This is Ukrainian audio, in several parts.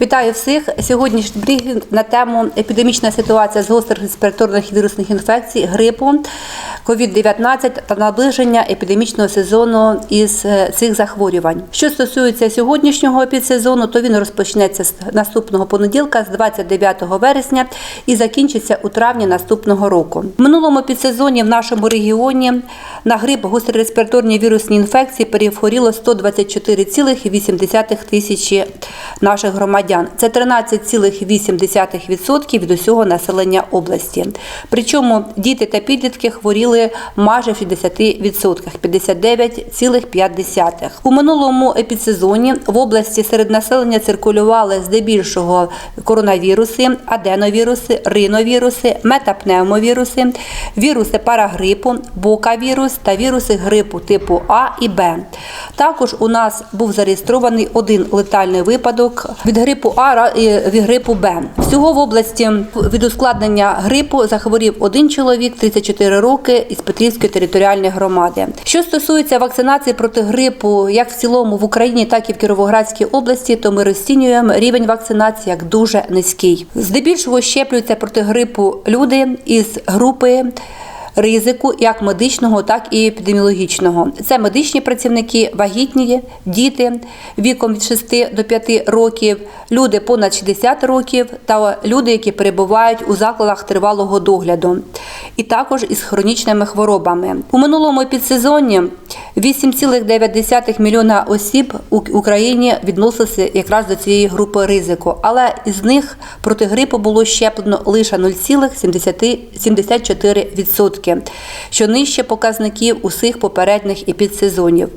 Вітаю всіх. Сьогоднішній брифінг на тему епідемічна ситуація з гострих респіраторних вірусних інфекцій, грипу, COVID-19 та наближення епідемічного сезону із е, цих захворювань. Що стосується сьогоднішнього епідсезону, то він розпочнеться з наступного понеділка, з 29 вересня, і закінчиться у травні наступного року. В минулому підсезоні в нашому регіоні на грип гострі респіраторні вірусні інфекції перехворіло 124,8 тисячі наших громадян. Це 13,8% від усього населення області. Причому діти та підлітки хворіли майже в 60%, 59,5%. У минулому епідсезоні в області серед населення циркулювали здебільшого коронавіруси, аденовіруси, риновіруси, метапневмовіруси, віруси парагрипу, бокавірус та віруси грипу типу А і Б. Також у нас був зареєстрований один летальний випадок від грипу А ра- і від грипу Б. Всього в області від ускладнення грипу захворів один чоловік 34 роки із Петрівської територіальної громади. Що стосується вакцинації проти грипу, як в цілому в Україні, так і в Кіровоградській області, то ми розцінюємо рівень вакцинації як дуже низький. Здебільшого щеплюються проти грипу люди із групи ризику як медичного, так і епідеміологічного. Це медичні працівники, вагітні, діти віком від 6 до 5 років, люди понад 60 років та люди, які перебувають у закладах тривалого догляду, і також із хронічними хворобами. У минулому підсезоні 8,9 мільйона осіб у Україні відносилися якраз до цієї групи ризику, але із них проти грипу було щеплено лише 0,74%, що нижче показників усіх попередніх і підсезонів.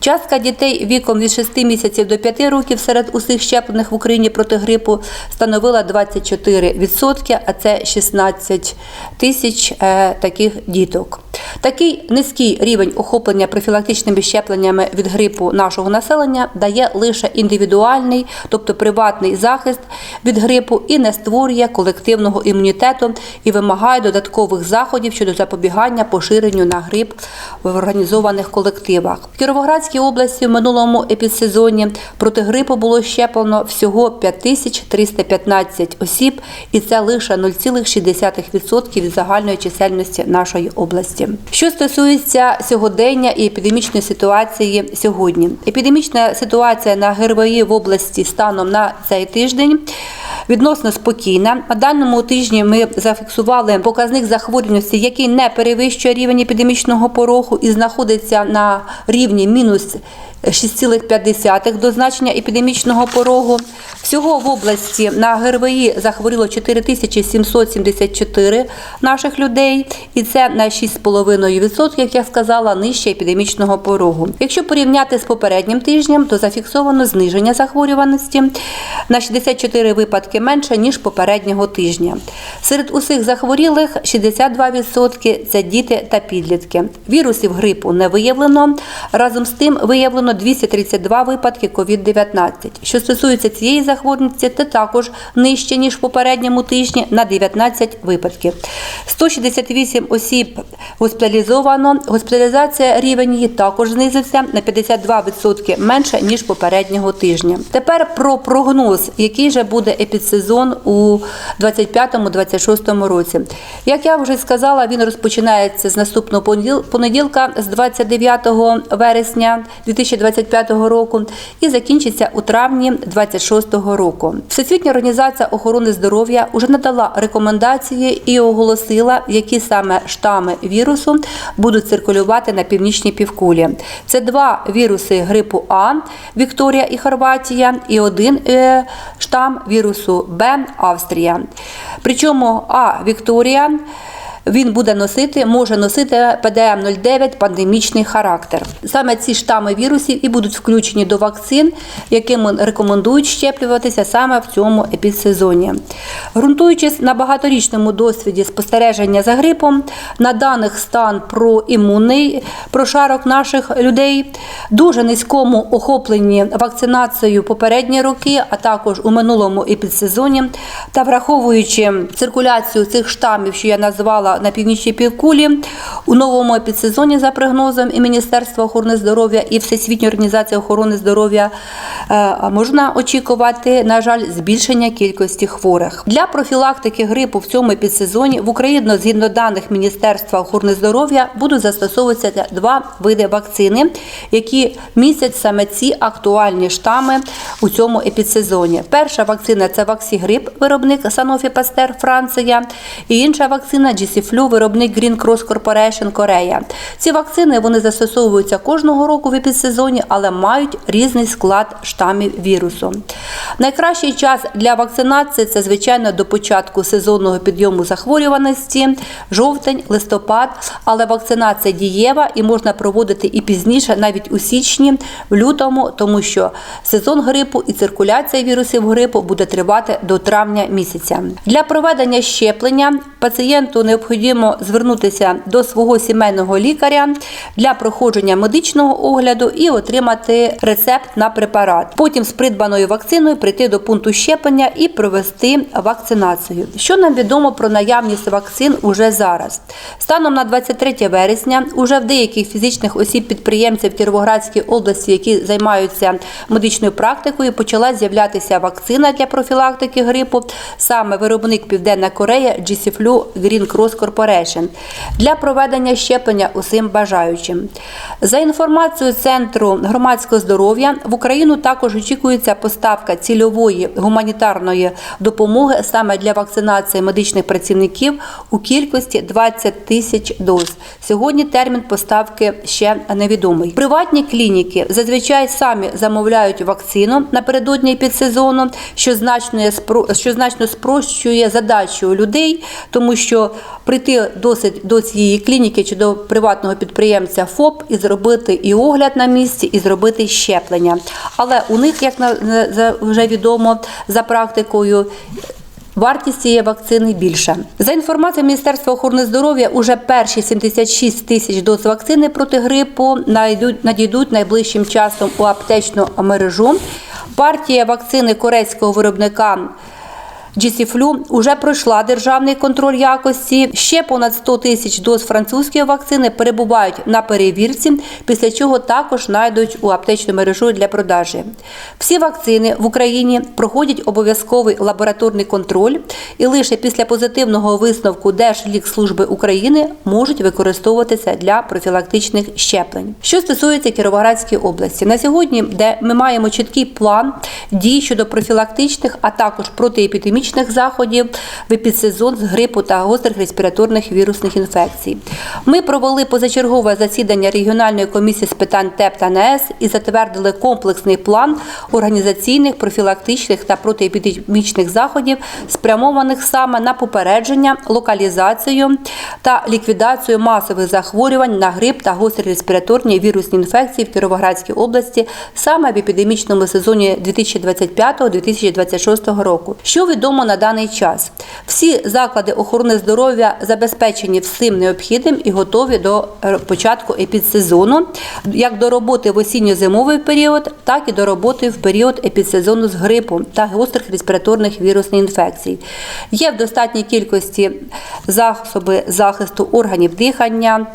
Частка дітей віком від 6 місяців до 5 років серед усіх щеплених в Україні проти грипу становила 24%, а це 16 тисяч е, таких діток. Такий низький рівень охоплення профілактичними щепленнями від грипу нашого населення дає лише індивідуальний, тобто приватний захист від грипу і не створює колективного імунітету і вимагає додаткових заходів щодо запобігання поширенню на грип в організованих колективах. В Кіровоградській області в минулому епідсезоні проти грипу було щеплено всього 5315 осіб, і це лише 0,6% від загальної чисельності нашої області. Що стосується сьогодення і епідемічної ситуації сьогодні, епідемічна ситуація на ГРВІ в області станом на цей тиждень. Відносно спокійна. На даному тижні ми зафіксували показник захворюваності, який не перевищує рівень епідемічного порогу і знаходиться на рівні мінус 6,5 до значення епідемічного порогу. Всього в області на ГРВІ захворіло 4774 наших людей, і це на 6,5%, як я сказала, нижче епідемічного порогу. Якщо порівняти з попереднім тижнем, то зафіксовано зниження захворюваності на 64 випадки менше ніж попереднього тижня. Серед усіх захворілих 62% – це діти та підлітки. Вірусів грипу не виявлено. Разом з тим виявлено 232 випадки COVID-19. Що стосується цієї захворюваності, то також нижче ніж в попередньому тижні на 19 випадків. 168 осіб госпіталізовано. Госпіталізація рівень її також знизився на 52% менше ніж попереднього тижня. Тепер про прогноз, який же буде епідсезон у 25-26 році. Як я вже сказала, він розпочинається з наступного понеділ- понеділка, з 29 вересня 2025 року, і закінчиться у травні 26 року. Всесвітня організація охорони здоров'я вже надала рекомендації і оголосила, які саме штами вірусу будуть циркулювати на північній півкулі. Це два віруси грипу А Вікторія і Хорватія, і один е, штам вірусу Б Австрія. Причому А Вікторія. Він буде носити, може носити ПДМ-09 пандемічний характер. Саме ці штами вірусів і будуть включені до вакцин, якими рекомендують щеплюватися саме в цьому епідсезоні. Ґрунтуючись на багаторічному досвіді спостереження за грипом, на даних стан про імунний прошарок наших людей, дуже низькому охопленні вакцинацією попередні роки, а також у минулому епідсезоні, та враховуючи циркуляцію цих штамів, що я назвала тривала на північній півкулі. У новому епідсезоні за прогнозом і Міністерства охорони здоров'я і Всесвітньої організації охорони здоров'я е, можна очікувати, на жаль, збільшення кількості хворих. Для профілактики грипу в цьому епідсезоні в Україну, згідно даних Міністерства охорони здоров'я, будуть застосовуватися два види вакцини, які містять саме ці актуальні штами у цьому епідсезоні. Перша вакцина це Ваксігрип, виробник Sanofi Pasteur Франція, і інша вакцина GC-Flu, виробник Green Cross Corporation Корея. Ці вакцини вони застосовуються кожного року в епідсезоні, але мають різний склад штамів вірусу. Найкращий час для вакцинації це звичайно до початку сезонного підйому захворюваності, жовтень, листопад, але вакцинація дієва і можна проводити і пізніше, навіть у січні, в лютому, тому що сезон грипу і циркуляція вірусів грипу буде тривати до травня місяця. Для проведення щеплення пацієнту необхідно звернутися до свого сімейного лікаря для проходження медичного огляду і отримати рецепт на препарат. Потім з придбаною вакциною прийти до пункту щеплення і провести вакцинацію. Що нам відомо про наявність вакцин уже зараз? Станом на 23 вересня уже в деяких фізичних осіб підприємців Кіровоградської області, які займаються медичною практикою, почала з'являтися вакцина для профілактики грипу, саме виробник Південна Корея GC-Flu Green Cross Corporation для проведення щеплення усім бажаючим. За інформацією Центру громадського здоров'я в Україну також очікується поставка цільової гуманітарної допомоги саме для вакцинації медичних працівників у кількості 20 тисяч доз. Сьогодні термін поставки ще невідомий. Приватні клініки зазвичай самі замовляють вакцину напередодні підсезону, що значно, що значно спрощує задачу людей, тому що прийти досить до цієї клініки чи до приватного підприємця ФОП і зробити і огляд на місці, і зробити щеплення. Але у них, як вже відомо за практикою. Вартість цієї вакцини більша. За інформацією Міністерства охорони здоров'я, уже перші 76 тисяч доз вакцини проти грипу надійдуть найближчим часом у аптечну мережу. Партія вакцини корейського виробника GC-Flu уже пройшла державний контроль якості. Ще понад 100 тисяч доз французької вакцини перебувають на перевірці, після чого також знайдуть у аптечну мережу для продажі. Всі вакцини в Україні проходять обов'язковий лабораторний контроль, і лише після позитивного висновку Держлікслужби України можуть використовуватися для профілактичних щеплень. Що стосується Кіровоградської області, на сьогодні, де ми маємо чіткий план дій щодо профілактичних, а також протиепідемічних заходів в епідсезон з грипу та гострих респіраторних вірусних інфекцій. Ми провели позачергове засідання регіональної комісії з питань ТЕП та НС і затвердили комплексний план організаційних, профілактичних та протиепідемічних заходів, спрямованих саме на попередження, локалізацію та ліквідацію масових захворювань на грип та гострі респіраторні вірусні інфекції в Кіровоградській області саме в епідемічному сезоні 2025-2026 року. Що відомо на даний час? Всі заклади охорони здоров'я забезпечені всім необхідним і готові до е, початку епідсезону, як до роботи в осінньо-зимовий період, так і до роботи в період епідсезону з грипу та гострих респіраторних вірусних інфекцій. Є в достатній кількості засоби захисту органів дихання.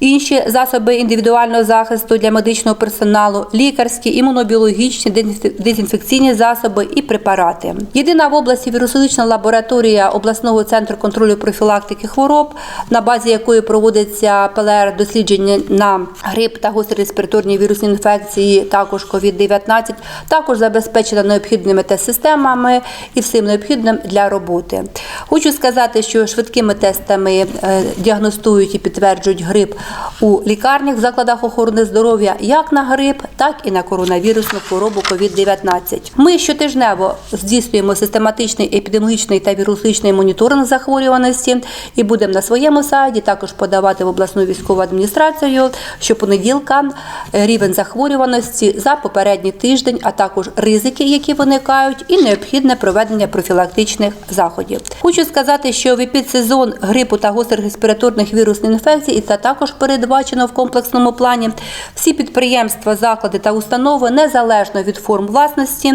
Інші засоби індивідуального захисту для медичного персоналу, лікарські, імунобіологічні, дезінфекційні засоби і препарати. Єдина в області вірусологічна лабораторія обласного центру контролю профілактики хвороб, на базі якої проводиться ПЛР дослідження на грип та гострі респіраторні вірусні інфекції, також COVID-19, також забезпечена необхідними тест-системами і всім необхідним для роботи. Хочу сказати, що швидкими тестами е, діагностують і підтверджують грип у лікарнях, в закладах охорони здоров'я як на грип, так і на коронавірусну хворобу COVID-19. Ми щотижнево здійснюємо систематичний епідеміологічний та вірусологічний моніторинг захворюваності і будемо на своєму сайті також подавати в обласну військову адміністрацію щопонеділка е, рівень захворюваності за попередній тиждень, а також ризики, які виникають, і необхідне проведення профілактичних заходів. Хочу сказати, що в епідсезон грипу та гострих респіраторних вірусних інфекцій і це також передбачено в комплексному плані. Всі підприємства, заклади та установи незалежно від форм власності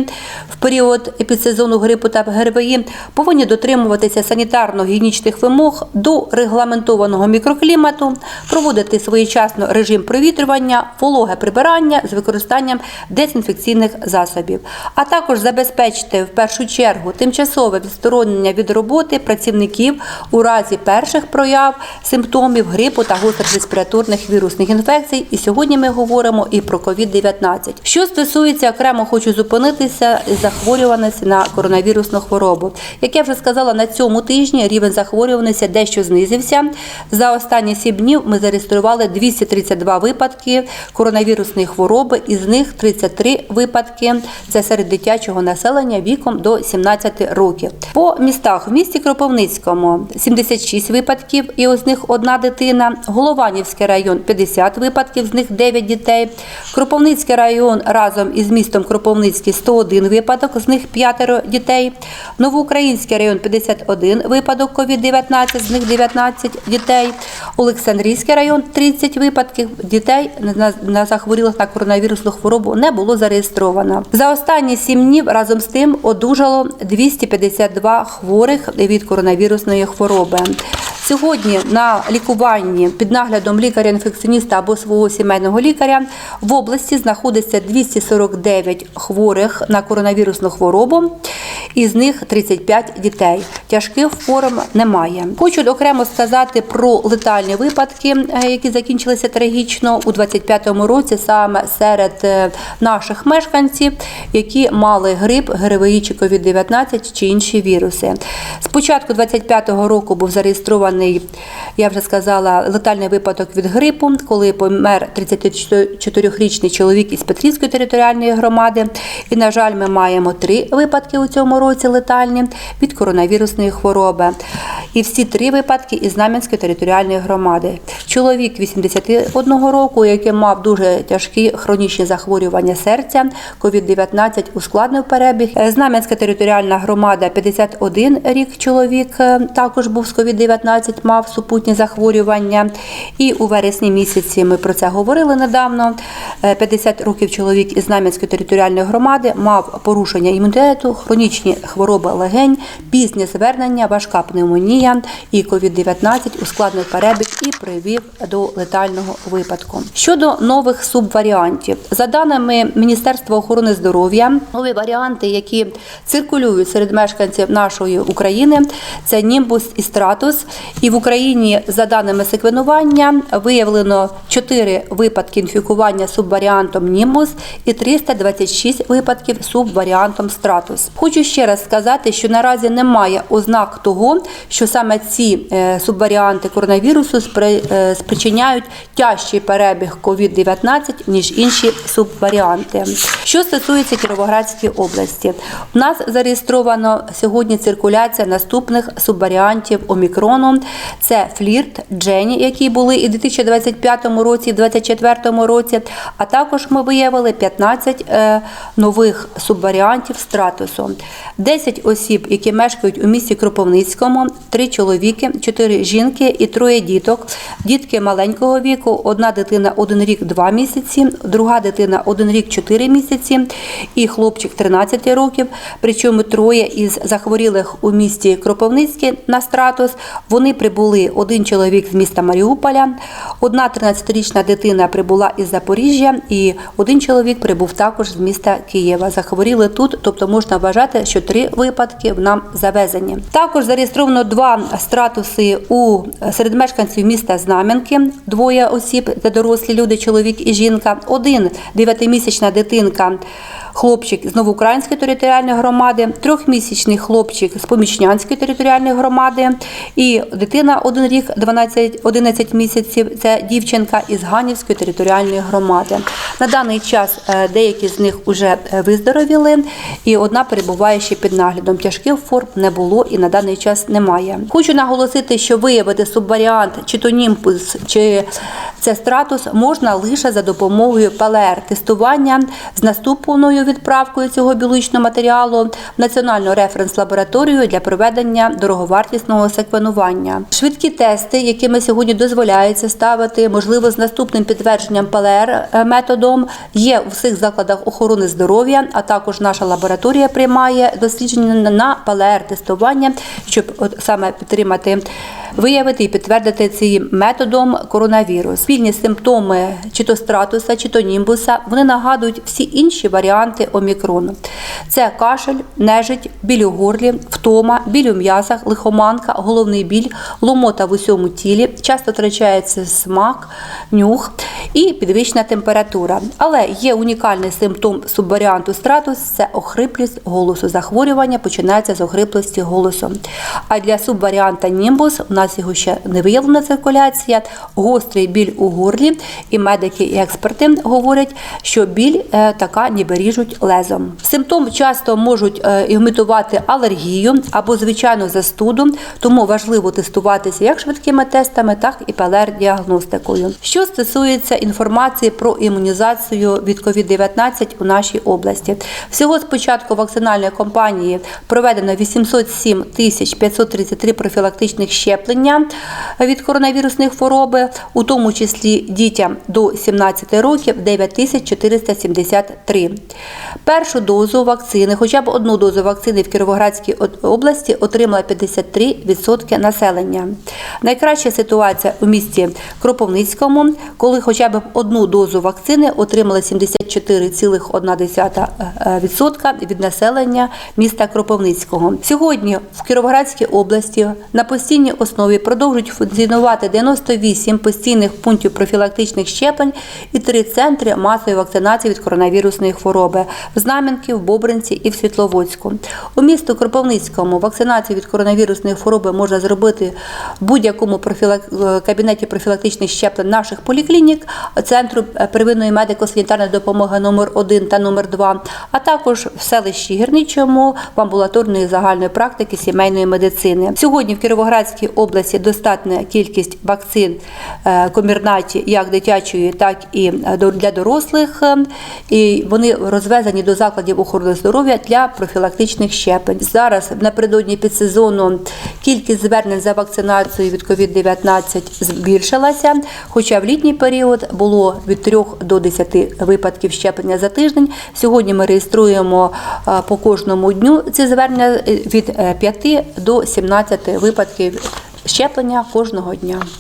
в період епідсезону грипу та ГРВІ повинні дотримуватися санітарно-гігієнічних вимог до регламентованого мікроклімату, проводити своєчасно режим провітрювання, вологе прибирання з використанням дезінфекційних засобів, а також забезпечити в першу чергу тимчасове відсторонення від роботи працівників у разі перших прояв симптомів грипу та гострих респіраторних вірусних інфекцій. І сьогодні ми говоримо і про COVID-19. Що стосується окремо, хочу зупинитися захворюваності на коронавірусну хворобу. Як я вже сказала, на цьому тижні рівень захворюваності дещо знизився. За останні 7 днів ми зареєстрували 232 випадки коронавірусної хвороби, із них 33 випадки це серед дитячого населення віком до 17 років. По містах в місті Кропивницькому 76 випадків, і із них одна дитина. Голованівський район 50 випадків, з них 9 дітей. Кропивницький район разом із містом Кропивницький 101 випадок, з них 5 дітей. Новоукраїнський район 51 випадок COVID-19, з них 19 дітей. Олександрійський район 30 випадків дітей на захворілих на коронавірусну хворобу не було зареєстровано. За останні 7 днів разом з тим одужало 252 хворих від коронавірусної хвороби. Сьогодні на лікуванні під наглядом лікаря-інфекціоніста або свого сімейного лікаря в області знаходиться 249 хворих на коронавірусну хворобу, із них 35 дітей. Тяжких форм немає. Хочу окремо сказати про летальні випадки, е, які закінчилися трагічно у 25-му році, саме серед е, наших мешканців, які мали грип, ГРВІ чи COVID-19 чи інші віруси. З початку 25-го року був зареєстрований, я вже сказала, летальний випадок від грипу, коли помер 34-річний чоловік із Петрівської територіальної громади. І, на жаль, ми маємо три випадки у цьому році летальні від коронавірусної хвороби. І всі три випадки із Знам'янської територіальної громади. Чоловік 81 року, який мав дуже тяжкі хронічні захворювання серця, COVID-19 ускладнив перебіг. Знам'янська територіальна громада 51 рік чоловік е, також був з COVID-19, мав супутні захворювання. І у вересні місяці ми про це говорили недавно. Е, 50 років чоловік із Знам'янської територіальної громади мав порушення імунітету, хронічні хвороби легень, пізнє звернення, важка пневмонія і COVID-19 ускладнив перебіг і привів до летального випадку. Щодо нових субваріантів, за даними Міністерства охорони здоров'я, нові варіанти, які циркулюють серед мешканців нашої України, це німбус і стратус. І в Україні, за даними секвенування, виявлено 4 випадки інфікування субваріантом німбус і 326 випадків субваріантом стратус. Хочу ще раз сказати, що наразі немає ознак того, що саме ці е, субваріанти коронавірусу е, спричиняють тяжчий перебіг COVID-19, ніж інші субваріанти. Що стосується Кіровоградської області, у нас зареєстровано сьогодні циркуляція наступних субваріантів омікрону. Це флірт, Джені, які були і в 2025 році, і в 2024 році. А також ми виявили 15 е, нових субваріантів стратусу. 10 осіб, які мешкають у місті Кропивницькому, 3 чоловіки, 4 жінки і троє діток. Дітки маленького віку, одна дитина 1 рік 2 місяці, друга дитина 1 рік 4 місяці і хлопчик 13 років. Причому троє із захворілих у місті Кропивницьке на стратус. Вони прибули один чоловік з міста Маріуполя, одна 13-річна дитина прибула із Запоріжжя, і один чоловік прибув також з міста Києва. Захворіли тут, тобто можна вважати, що три випадки в нам завезені. Також зареєстровано два стратуси у серед мешканців міста Знам'янки. Двоє осіб, це дорослі люди, чоловік і жінка. Один дев'ятимісячна дитинка. Хлопчик з Новоукраїнської територіальної громади, трьохмісячний хлопчик з Помічнянської територіальної громади і дитина один рік 12, 11 місяців. Це дівчинка із Ганівської територіальної громади. На даний час е, деякі з них вже виздоровіли, і одна перебуває ще під наглядом. Тяжких форм не було і на даний час немає. Хочу наголосити, що виявити субваріант чи то німпус, чи це стратус можна лише за допомогою ПЛР-тестування з наступною відправкою цього біологічного матеріалу в Національну референс-лабораторію для проведення дороговартісного секвенування. Швидкі тести, якими сьогодні дозволяється ставити, можливо, з наступним підтвердженням ПЛР методом, є у всіх закладах охорони здоров'я, а також наша лабораторія приймає дослідження на ПЛР-тестування, щоб от саме підтримати. Виявити і підтвердити цим методом коронавірус. Спільні симптоми чи то стратуса, чи то німбуса вони нагадують всі інші варіанти омікрону. Це кашель, нежить, біль у горлі, втома, біль у м'язах, лихоманка, головний біль, ломота в усьому тілі, часто втрачається смак, нюх і підвищена температура. Але є унікальний симптом субваріанту стратус це охриплість голосу. Захворювання починається з охриплості голосу. А для субваріанта німбус у нас його ще не виявлена циркуляція, гострий біль у горлі, і медики і експерти говорять, що біль е, така ніби ріжуть лезом. Симптом часто можуть е, імітувати алергію або звичайну застуду, тому важливо тестуватися як швидкими тестами, так і ПЛР-діагностикою. Що стосується інформації про імунізацію від COVID-19 у нашій області, всього з початку вакцинальної кампанії проведено 807 тисяч 533 профілактичних щеплення від коронавірусних хвороби, у тому числі дітям до 17 років 9 тисяч 473. Першу дозу вакцини, хоча б одну дозу вакцини в Кіровоградській області отримала 53% населення. Найкраща ситуація у місті Кропивницькому, коли хоча б одну дозу вакцини отримали 74,1% від населення міста Кропивницького. Сьогодні в Кіровоградській області на постійній основі продовжують функціонувати 98 постійних пунктів профілактичних щеплень і три центри масової вакцинації від коронавірусної хвороби в Знам'янки, в Бобринці і в Світловодську. У місто Кропивницькому вакцинацію від коронавірусної хвороби можна зробити в будь-якому кабінеті профілактичних щеплень наших поліклінік, центру первинної медико-санітарної допомоги номер 1 та номер 2, а також в селищі Гірничому в амбулаторної загальної практики сімейної медицини. Сьогодні в Кіровоградській області достатня кількість вакцин е, комірнаті як дитячої, так і е, для дорослих. е, І вони розвезені до закладів охорони здоров'я для профілактичних щеплень. Зараз напередодні підсезону кількість звернень за вакцинацією від COVID-19 збільшилася, хоча в літній період було від 3 до 10 випадків щеплення за тиждень. Сьогодні ми реєструємо по кожному дню ці звернення від е, 5 до 17 випадків щеплення кожного дня.